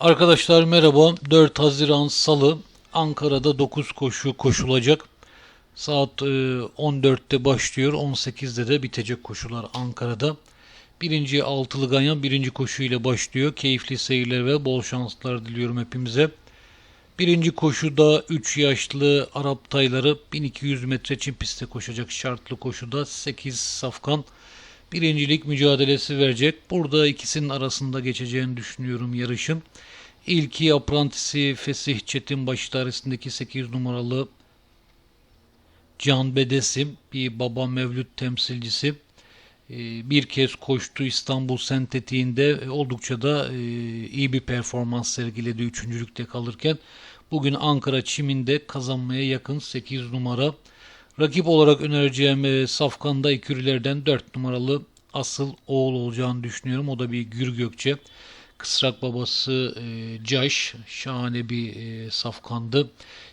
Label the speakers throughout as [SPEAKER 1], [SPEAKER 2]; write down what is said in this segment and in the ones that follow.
[SPEAKER 1] Arkadaşlar merhaba. 4 Haziran Salı Ankara'da 9 koşu koşulacak. Saat e, 14'te başlıyor. 18'de de bitecek koşular Ankara'da. Birinci altılı ganyan birinci koşu ile başlıyor. Keyifli seyirler ve bol şanslar diliyorum hepimize. Birinci koşuda 3 yaşlı Arap tayları 1200 metre çim pistte koşacak şartlı koşuda 8 safkan birincilik mücadelesi verecek. Burada ikisinin arasında geçeceğini düşünüyorum yarışın. İlki aprantisi Fesih Çetinbaşı idaresindeki 8 numaralı Can Bedesim bir baba mevlüt temsilcisi. Ee, Bir kez koştu İstanbul sentetiğinde e, oldukça da e, iyi bir performans sergiledi üçüncülükte kalırken. Bugün Ankara çiminde kazanmaya yakın 8 numara. Rakip olarak önereceğim e, Safkan'da ikürülerden 4 numaralı asıl oğul olacağını düşünüyorum. O da bir Gür Gökçe. Kısrak babası e, Caş şahane bir e, safkandı.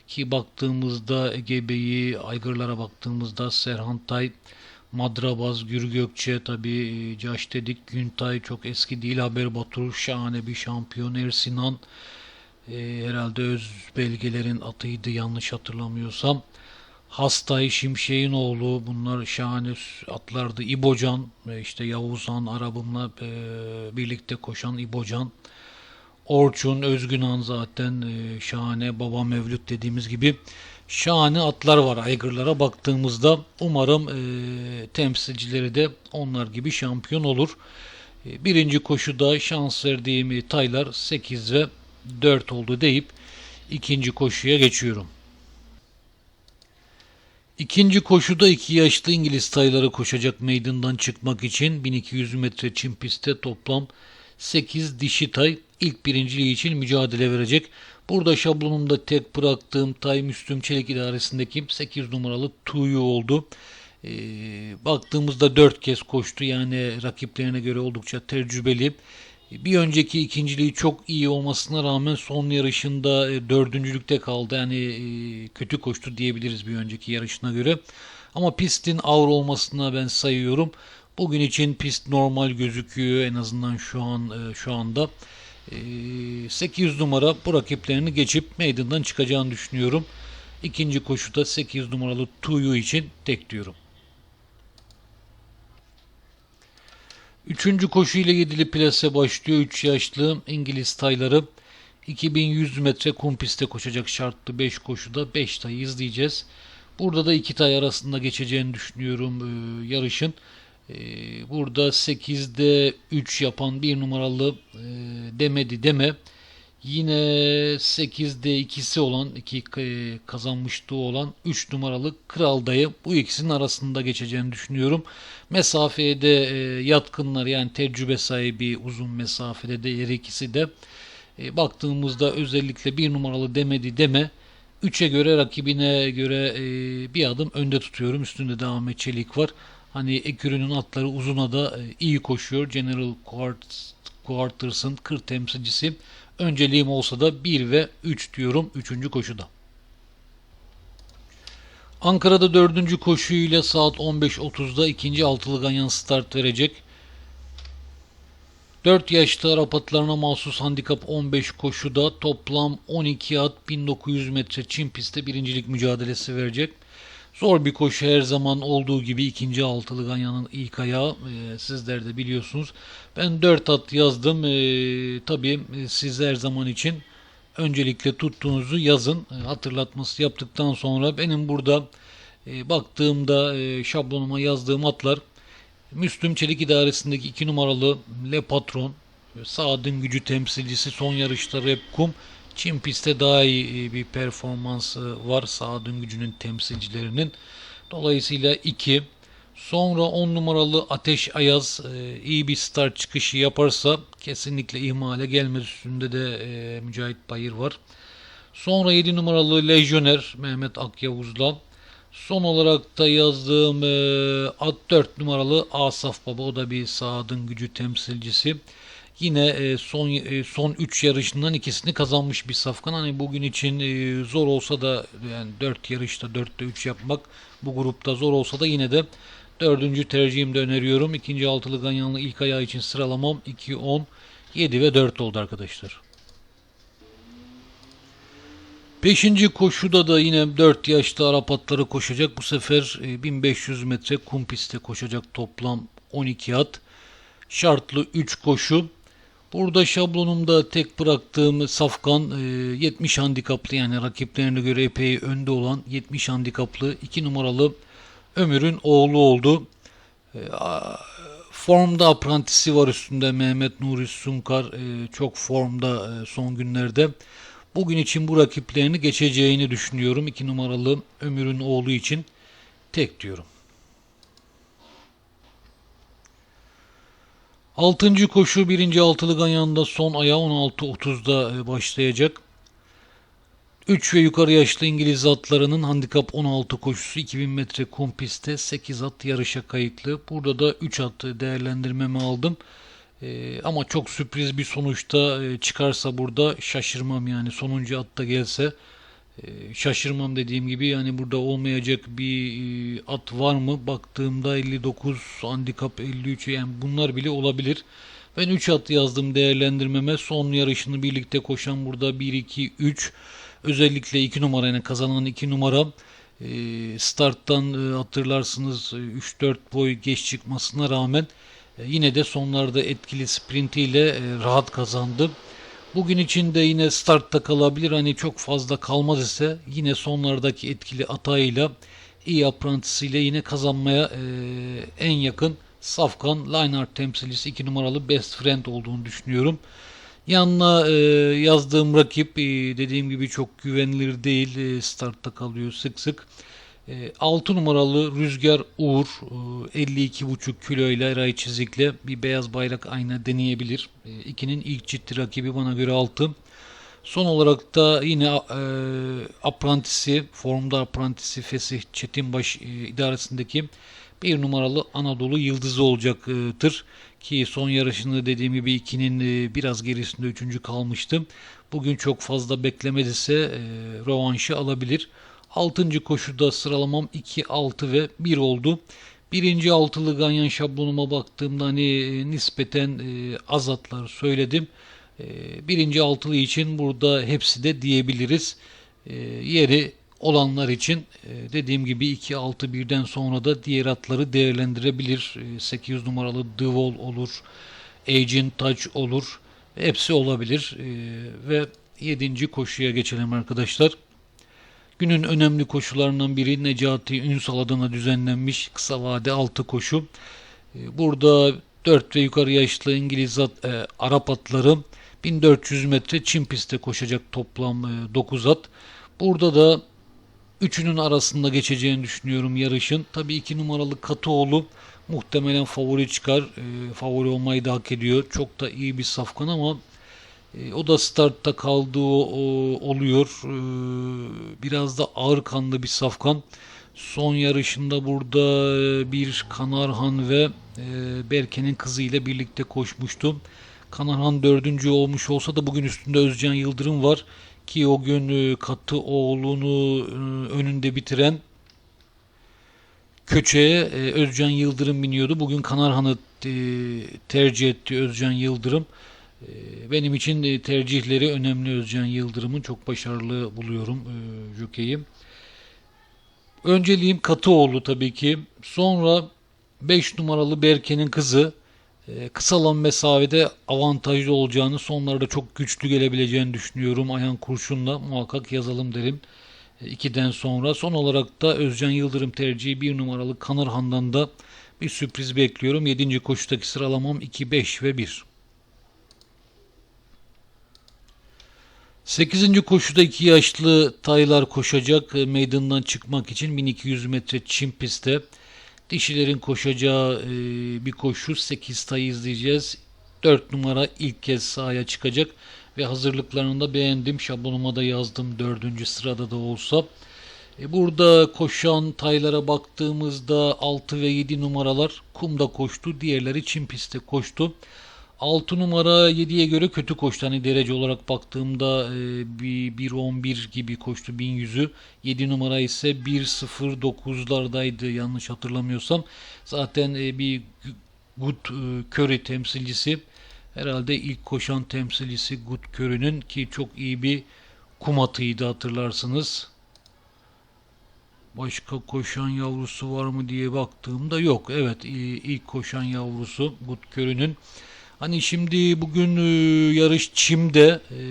[SPEAKER 1] Ki baktığımızda Ege Bey'i, Aygırlara baktığımızda Serhan Tay, Madrabaz, Gür Gökçe tabi Caş dedik. Güntay çok eski değil. Haber Batur şahane bir şampiyon. Ersinan e, herhalde öz belgelerin atıydı yanlış hatırlamıyorsam. Hastay, Şimşek'in oğlu bunlar şahane atlardı. İbocan, e, işte Yavuzhan, Arabım'la e, birlikte koşan İbocan. Orçun, Özgünan zaten e, şahane. Baba Mevlüt dediğimiz gibi şahane atlar var aygırlara baktığımızda. Umarım e, temsilcileri de onlar gibi şampiyon olur. Birinci koşuda şans verdiğim taylar 8 ve 4 oldu deyip ikinci koşuya geçiyorum. İkinci koşuda iki yaşlı İngiliz tayları koşacak meydandan çıkmak için 1200 metre çim pistte toplam 8 dişi tay ilk birinciliği için mücadele verecek. Burada şablonumda tek bıraktığım tay Müslüm Çelik idaresindeki 8 numaralı Tuyu oldu. Ee, baktığımızda 4 kez koştu yani rakiplerine göre oldukça tecrübeli. Bir önceki ikinciliği çok iyi olmasına rağmen son yarışında e, dördüncülükte kaldı. Yani e, kötü koştu diyebiliriz bir önceki yarışına göre. Ama pistin ağır olmasına ben sayıyorum. Bugün için pist normal gözüküyor en azından şu an e, şu anda. 800 numara bu rakiplerini geçip meydandan çıkacağını düşünüyorum. İkinci koşuda 8 numaralı Tuyu için tek diyorum. Üçüncü koşu ile yedili plase başlıyor. 3 yaşlı İngiliz tayları 2100 metre kum pistte koşacak şartlı 5 koşuda 5 tayı izleyeceğiz. Burada da 2 tay arasında geçeceğini düşünüyorum e, yarışın. E, burada 8'de 3 yapan bir numaralı e, demedi deme. Yine 8'de ikisi olan, iki e, kazanmışlığı olan 3 numaralı Kral Dayı bu ikisinin arasında geçeceğini düşünüyorum. Mesafeye de e, yatkınlar yani tecrübe sahibi uzun mesafede de her ikisi de e, baktığımızda özellikle bir numaralı demedi deme 3'e göre rakibine göre bir adım önde tutuyorum. Üstünde de Ahmet Çelik var. Hani Ekürü'nün atları uzuna da iyi koşuyor. General Quarters'ın kır temsilcisi. Önceliğim olsa da 1 ve 3 diyorum 3. koşuda. Ankara'da 4. koşuyla saat 15.30'da ikinci altılı ganyan start verecek. 4 yaşlı Arap atlarına mahsus handikap 15 koşuda toplam 12 at 1900 metre çim pistte birincilik mücadelesi verecek. Zor bir koşu her zaman olduğu gibi ikinci altılı ganyanın ilk ayağı e, sizler de biliyorsunuz. Ben 4 at yazdım. E, tabii siz her zaman için öncelikle tuttuğunuzu yazın. E, hatırlatması yaptıktan sonra benim burada e, baktığımda e, şablonuma yazdığım atlar Müslüm Çelik idaresindeki 2 numaralı Le Patron Saad'ın gücü temsilcisi son yarışları hep kum. Çin pistte daha iyi bir performans var Saad'ın gücünün temsilcilerinin. Dolayısıyla 2. Sonra 10 numaralı Ateş Ayaz e, iyi bir start çıkışı yaparsa kesinlikle ihmale gelmez üstünde de e, Mücahit Bayır var. Sonra 7 numaralı Lejyoner Mehmet Akyavuz'la. Son olarak da yazdığım e, at 4 numaralı Asaf Baba o da bir Saad'ın gücü temsilcisi. Yine e, son e, son 3 yarışından ikisini kazanmış bir safkan. Hani bugün için e, zor olsa da yani 4 yarışta 4'te 3 yapmak bu grupta zor olsa da yine de dördüncü tercihimde öneriyorum. İkinci altılı ganyanlı ilk ayağı için sıralamam 2, 10, 7 ve 4 oldu arkadaşlar. Beşinci koşuda da yine 4 yaşlı Arap atları koşacak. Bu sefer e, 1500 metre kum pistte koşacak toplam 12 at. Şartlı 3 koşu. Burada şablonumda tek bıraktığım safkan e, 70 handikaplı yani rakiplerine göre epey önde olan 70 handikaplı 2 numaralı Ömür'ün oğlu oldu. E, Formda aprantisi var üstünde Mehmet Nuri Sunkar e, çok formda e, son günlerde. Bugün için bu rakiplerini geçeceğini düşünüyorum. 2 numaralı Ömür'ün oğlu için tek diyorum. Altıncı koşu birinci altılı ganyanında son ayağı 16.30'da e, başlayacak. 3 ve yukarı yaşlı İngiliz atlarının handikap 16 koşusu 2000 metre kum pistte 8 at yarışa kayıtlı. Burada da 3 at değerlendirmemi aldım. Ee, ama çok sürpriz bir sonuçta e, çıkarsa burada şaşırmam yani sonuncu atta gelse şaşırmam dediğim gibi yani burada olmayacak bir e, at var mı baktığımda 59 handikap 53 yani bunlar bile olabilir. Ben 3 at yazdım değerlendirmeme son yarışını birlikte koşan burada 1 2 3 özellikle 2 numara yani kazanan 2 numara e, starttan e, hatırlarsınız 3-4 boy geç çıkmasına rağmen e, Yine de sonlarda etkili sprintiyle e, rahat kazandı. Bugün için de yine startta kalabilir. Hani çok fazla kalmaz ise yine sonlardaki etkili atağıyla iyi aprantisiyle yine kazanmaya e, en yakın Safkan Lineart temsilcisi 2 numaralı Best Friend olduğunu düşünüyorum. Yanına e, yazdığım rakip e, dediğim gibi çok güvenilir değil. E, startta kalıyor sık sık. 6 numaralı Rüzgar Uğur e, 52,5 kilo ile Eray Çizik'le bir beyaz bayrak ayna deneyebilir. E, İkinin ilk ciddi rakibi bana göre 6. Son olarak da yine e, aprantisi, formda aprantisi Fesih Çetinbaş e, idaresindeki bir numaralı Anadolu Yıldızı olacaktır. Ki son yarışında dediğim gibi ikinin e, biraz gerisinde üçüncü kalmıştı. Bugün çok fazla beklemediyse e, rövanşı alabilir. 6. koşuda sıralamam 2, 6 ve 1 oldu. Birinci altılı ganyan şablonuma baktığımda hani e, nispeten e, az atlar söyledim. E, birinci altılı için burada hepsi de diyebiliriz. E, yeri olanlar için e, dediğim gibi 2, 6, 1'den sonra da diğer atları değerlendirebilir. E, 8 numaralı The olur. Agent Touch olur. Hepsi olabilir. E, ve 7. koşuya geçelim arkadaşlar. Günün önemli koşularından biri Necati Ünsal adına düzenlenmiş kısa vade 6 koşu. Ee, Burada 4 ve yukarı yaşlı İngiliz at, e, Arap atları 1400 metre çim pistte koşacak toplam e, 9 at. Burada da üçünün arasında geçeceğini düşünüyorum yarışın. Tabii 2 numaralı Katıoğlu muhtemelen favori çıkar. E, favori olmayı da hak ediyor. Çok da iyi bir safkan ama o da startta kaldığı oluyor. E, Biraz da ağır kanlı bir safkan. Son yarışında burada e, bir Kanarhan ve e, Berke'nin kızıyla birlikte koşmuştu. Kanarhan dördüncü olmuş olsa da bugün üstünde Özcan Yıldırım var. Ki o gün e, Katı oğlunu e, önünde bitiren Köçe'ye e, Özcan Yıldırım biniyordu. Bugün Kanarhan'ı e, tercih etti Özcan Yıldırım. E, Benim için e, tercihleri önemli Özcan Yıldırım'ın. Çok başarılı buluyorum e, jokeyi. Önceliğim Katıoğlu tabii ki. Sonra 5 numaralı Berke'nin kızı e, kısa alan mesafede avantajlı olacağını, sonlarda çok güçlü gelebileceğini düşünüyorum. Ayhan Kurşun'la muhakkak yazalım derim. 2'den sonra. Son olarak da Özcan Yıldırım tercihi 1 numaralı Kanırhan'dan da bir sürpriz bekliyorum. 7. koşudaki sıralamam 2, 5 ve 1. 8. koşuda 2 yaşlı taylar koşacak e, meydandan çıkmak için 1200 metre çim pistte. Dişilerin koşacağı e, bir koşu 8 tayı izleyeceğiz. 4 numara ilk kez sahaya çıkacak ve hazırlıklarını da beğendim. Şablonuma da yazdım 4. sırada da olsa. E, Burada koşan taylara baktığımızda 6 ve 7 numaralar kumda koştu. Diğerleri çim pistte koştu. 6 numara 7'ye göre kötü koştu. Hani derece olarak baktığımda e, bir 1.11 gibi koştu 1100'ü. 7 numara ise 1.09'lardaydı yanlış hatırlamıyorsam. Zaten e, bir Good e, Curry temsilcisi. Herhalde ilk koşan temsilcisi Good Curry'nin ki çok iyi bir kum atıydı hatırlarsınız. Başka koşan yavrusu var mı diye baktığımda yok. Evet ilk koşan yavrusu Gutkörü'nün. Hani şimdi bugün e, yarış çimde e,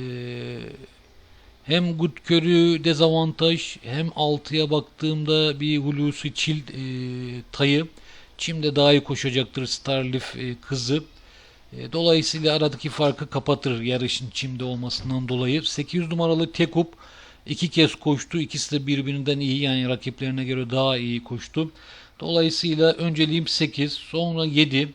[SPEAKER 1] hem Gutkörü dezavantaj hem altıya baktığımda bir Hulusi Çil e, tayı çimde daha iyi koşacaktır Starleaf e, kızı. E, Dolayısıyla aradaki farkı kapatır yarışın çimde olmasından dolayı. 800 numaralı Tekup iki kez koştu. İkisi de birbirinden iyi yani rakiplerine göre daha iyi koştu. Dolayısıyla önceliğim 8, sonra 7,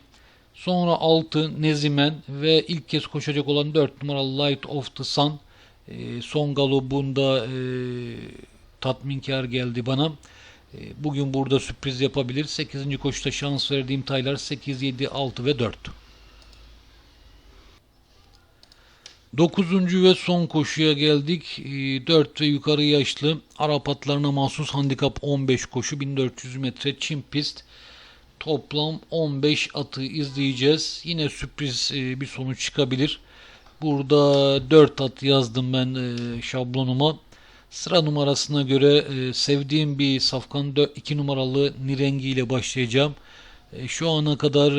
[SPEAKER 1] sonra 6 Nezimen ve ilk kez koşacak olan 4 numaralı Light of the Sun. E, son galobunda e, tatminkar geldi bana. E, bugün burada sürpriz yapabilir. 8. koşuda şans verdiğim taylar 8, 7, 6 ve 4. Dokuzuncu ve son koşuya geldik. 4 ve yukarı yaşlı Arap atlarına mahsus handikap 15 koşu 1400 metre çim pist. Toplam 15 atı izleyeceğiz. Yine sürpriz e, bir sonuç çıkabilir. Burada 4 at yazdım ben e, şablonuma. Sıra numarasına göre e, sevdiğim bir safkan 2 numaralı Nirengi ile başlayacağım. Şu ana kadar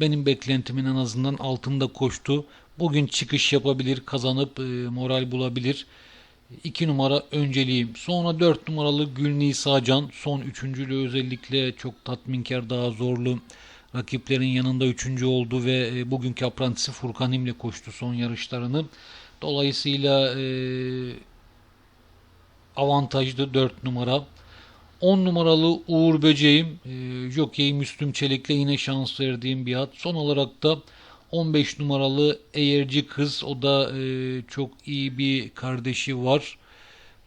[SPEAKER 1] benim beklentimin en azından altında koştu. Bugün çıkış yapabilir, kazanıp moral bulabilir. 2 numara önceliğim. Sonra 4 numaralı Gülnisa Can. Son üçüncülü özellikle çok tatminkar, daha zorlu rakiplerin yanında üçüncü oldu ve e, bugünkü aprantisi Furkan İm'le koştu son yarışlarını. Dolayısıyla e, avantajlı 4 numara. 10 numaralı Uğur Böceğim, e, Jockey Müslüm Çelik'le yine şans verdiğim bir at. Son olarak da 15 numaralı Eğerci Kız, o da e, çok iyi bir kardeşi var.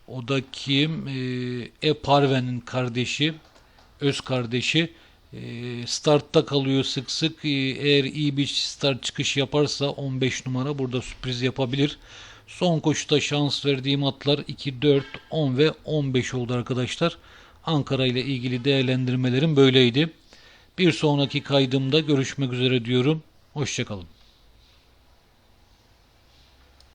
[SPEAKER 1] O da kim? E, e Parven'in kardeşi, öz kardeşi. E, startta kalıyor sık sık. E, eğer iyi bir start çıkış yaparsa 15 numara burada sürpriz yapabilir. Son koşuda şans verdiğim atlar 2, 4, 10 ve 15 oldu arkadaşlar. Ankara ile ilgili değerlendirmelerim böyleydi. Bir sonraki kaydımda görüşmek üzere diyorum. Hoşçakalın.